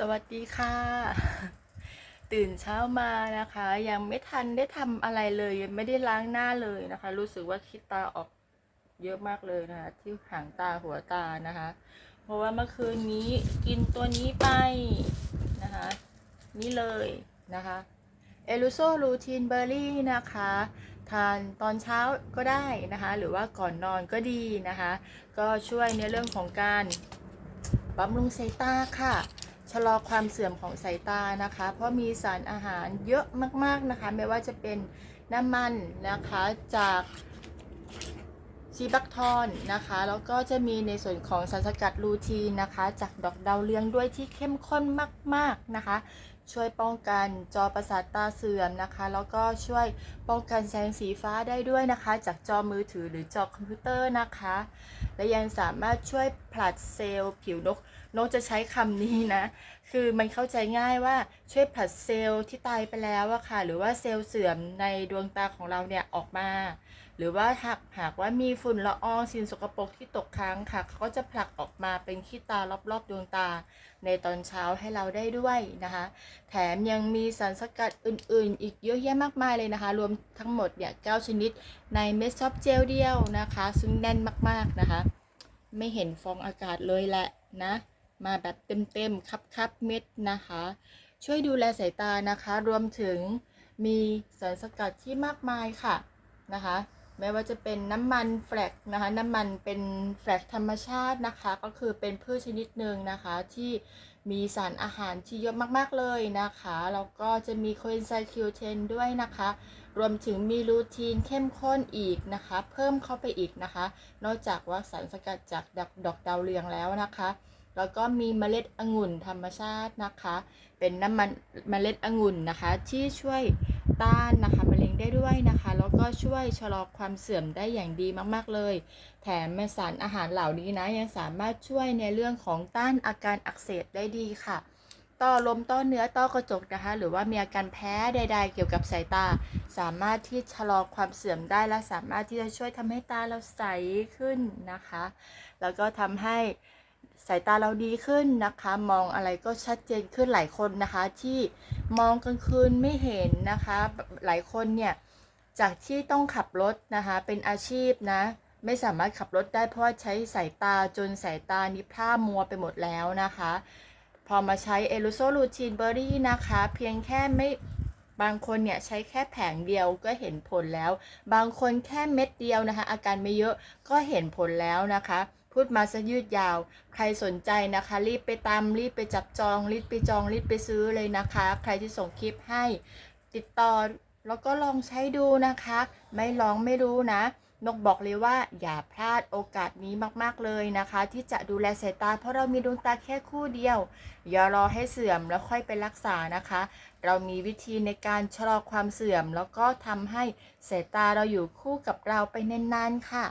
สวัสดีค่ะ ตื่นเช้ามานะคะ ยังไม่ทันได้ทำอะไรเลยยังไม่ได้ล้างหน้าเลยนะคะ รู้สึกว่าขี้ตาออกเยอะมากเลยนะคะ ที่หางตาหัวตานะคะ เพราะว่าเมื่อคืนนี้กินตัวนี้ไปนะคะ นี่เลยนะคะเอลูโซรูทีนเบอร์รี่นะคะ ทานตอนเช้าก็ได้นะคะ หรือว่าก่อนนอนก็ดีนะคะ ก็ช่วยในเรื่องของการบำรุงสายตาค่ะะลอความเสื่อมของสายตานะคะ เพราะมีสารอาหารเยอะมากๆนะคะ ไม่ว่าจะเป็นน้ำมันนะคะจากซีบักทอนนะคะ แล้วก็จะมีในส่วนของสารสกัดลูทีนนะคะ จากดอกดาวเรืองด้วยที่เข้มข้นมาก ๆนะคะ ช่วยป้องกันจอประสาทตาเสื่อมนะคะ แล้วก็ช่วยป้องกันแสงสีฟ้าได้ด้วยนะคะ จากจอมือถือหรือจอคอมพิวเตอร์นะคะ และยังสามารถช่วยผลัดเซลล์ผิวนก นกจะใช้คำนี้นะ คือมันเข้าใจง่ายว่าช่วยผลัดเซลล์ที่ตายไปแล้วอะค่ะ หรือว่าเซลล์เสื่อมในดวงตาของเราเนี่ยออกมา หรือว่าหากหากว่ามีฝุ่นละอองสิ่งสกปรกที่ตกค้างค่ะ เขาก็จะผลักออกมาเป็นขี้ตารอบๆดวงตา ในตอนเช้าให้เราได้ด้วยนะคะ แถมยังมีสารสกัดอื่น ๆ อีกเยอะแยะมากมายเลยนะคะ รวมทั้งหมดเนี่ย9ชนิดในเม็ดซอฟเจลเดียวนะคะ ซึ่งแน่นมากๆนะคะ ไม่เห็นฟองอากาศเลยแหละนะ มาแบบเต็มๆคับๆเม็ดนะคะ ช่วยดูแลสายตานะคะ รวมถึงมีสารสกัดที่มากมายค่ะนะคะ ไม่ว่าจะเป็นน้ำมันแฟลกนะคะน้ำมันเป็นแฟลกธรรมชาตินะคะ ก็คือเป็นพืชชนิดหนึ่งนะคะที่มีสารอาหารที่เยอะมากๆเลยนะคะแล้วก็จะมีโคเอนไซม์คิวเทนด้วยนะคะ รวมถึงมีลูทีนเข้มข้นอีกนะคะ เพิ่มเข้าไปอีกนะคะ นอกจากว่าสารสกัดจากดอกดอกดาวเรืองแล้วนะคะ แล้วก็มีเมล็ดองุ่นธรรมชาตินะคะ เป็นน้ำมันเมล็ดองุ่นนะคะ ที่ช่วย ต้านนะคะมะเร็งได้ด้วยนะคะ แล้วก็ช่วยชะลอความเสื่อมได้อย่างดีมากๆเลย แถมสารอาหารเหล่านี้นะยังสามารถช่วยในเรื่องของต้านอาการอักเสบได้ดีค่ะต้อลมต้อเนื้อต้อกระจกนะคะ หรือว่ามีอาการแพ้ใด ๆ เกี่ยวกับสายตา สามารถที่ชะลอความเสื่อมได้และสามารถที่จะช่วยทำให้ตาเราใสขึ้นนะคะ แล้วก็ทำให้ สายตาเราดีขึ้นนะคะ มองอะไรก็ชัดเจนขึ้นหลายคนนะคะ ที่มองกลางคืนไม่เห็นนะคะ หลายคนเนี่ยจากที่ต้องขับรถนะคะ เป็นอาชีพนะ ไม่สามารถขับรถได้เพราะใช้สายตาจนสายตานี้พร่ามัวไปหมดแล้วนะคะ พอมาใช้เอลูโซลูทีนเบอรี่นะคะ เพียงแค่ไม่บางคนเนี่ยใช้แค่แผงเดียวก็เห็นผลแล้ว บางคนแค่เม็ดเดียวนะคะ อาการไม่เยอะก็เห็นผลแล้วนะคะ พูดมาซะยืดยาว ใครสนใจนะคะ รีบไปตามรีบไปจับจองรีบไปจองรีบไปซื้อเลยนะคะ ใครที่ส่งคลิปให้ติดต่อแล้วก็ลองใช้ดูนะคะ ไม่ลองไม่รู้นะ นกบอกเลยว่าอย่าพลาดโอกาสนี้มากๆเลยนะคะ ที่จะดูแลสายตา เพราะเรามีดวงตาแค่คู่เดียว อย่ารอให้เสื่อมแล้วค่อยไปรักษานะคะ เรามีวิธีในการชะลอความเสื่อม แล้วก็ทำให้สายตาเราอยู่คู่กับเราไปนานๆค่ะ